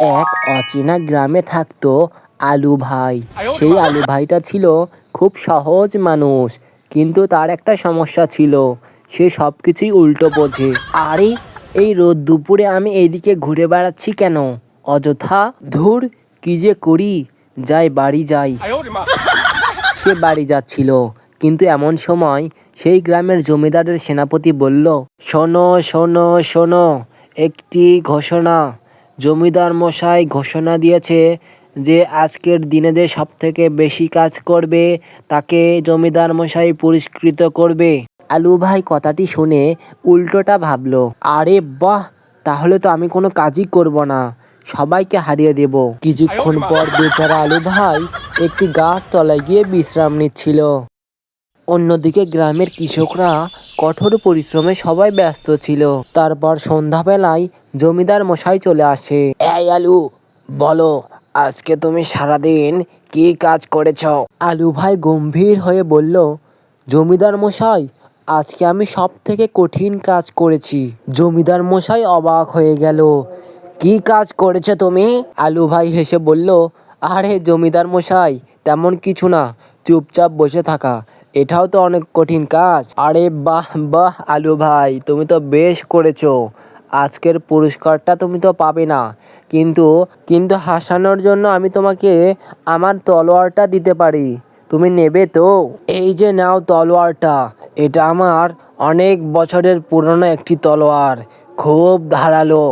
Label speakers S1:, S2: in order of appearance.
S1: এক অচেনা গ্রামে থাকতো আলু ভাই। সেই আলু ভাইটা ছিল খুব সহজ মানুষ, কিন্তু তার একটা সমস্যা ছিল। সে সব কিছুই উল্টো বোঝে। আরে, এই রোদ দুপুরে আমি এইদিকে ঘুরে বেড়াচ্ছি কেন? অযথা ধুর, কি যে করি? যাই, বাড়ি যাই। সে বাড়ি যাচ্ছিল, কিন্তু এমন সময় সেই গ্রামের জমিদারের সেনাপতি বলল, শোনো শোনো শোনো, একটি ঘোষণা। জমিদার মশাই ঘোষণা দিয়েছে যে আজকের দিনে যে সব থেকে বেশি কাজ করবে, তাকে জমিদার মশাই পুরস্কৃত করবে। আলু ভাই কথাটি শুনে উল্টোটা ভাবলো, আরে বাহ, তাহলে তো আমি কোনো কাজই করব না, সবাইকে হারিয়ে দেব। কিছুক্ষণ পর বেচারা আলু ভাই একটি গাছ তলায় গিয়ে বিশ্রাম নিচ্ছিল। অন্যদিকে গ্রামের কৃষকরা কঠোর পরিশ্রমে সবাই ব্যস্ত ছিল। তারপর সন্ধ্যাবেলায় জমিদার মশাই চলে আসে। এই আলু বলো আজকে তুমি সারাদিন কি কাজ করেছ? আলু ভাই গম্ভীর হয়ে বলল জমিদার মশাই আজকে আমি সব থেকে কঠিন কাজ করেছি। জমিদার মশাই অবাক হয়ে গেল কি কাজ করেছ তুমি? আলু ভাই হেসে বলল আরে জমিদার মশাই তেমন কিছু না চুপচাপ বসে থাকা। এটাও তো অনেক কঠিন কাজ। আরে বাহ বাহ, আলু ভাই, তুমি তো বেশ করেছ। আজকের পুরস্কারটা তুমি তো পাবে না। কিন্তু কিন্তু হাসানোর জন্য আমি তোমাকে আমার তলোয়ারটা দিতে পারি। তুমি নেবে তো? এই যে নাও তলোয়ারটা। এটা আমার অনেক বছরের পুরনো একটি তলোয়ার। খুব ধারালো।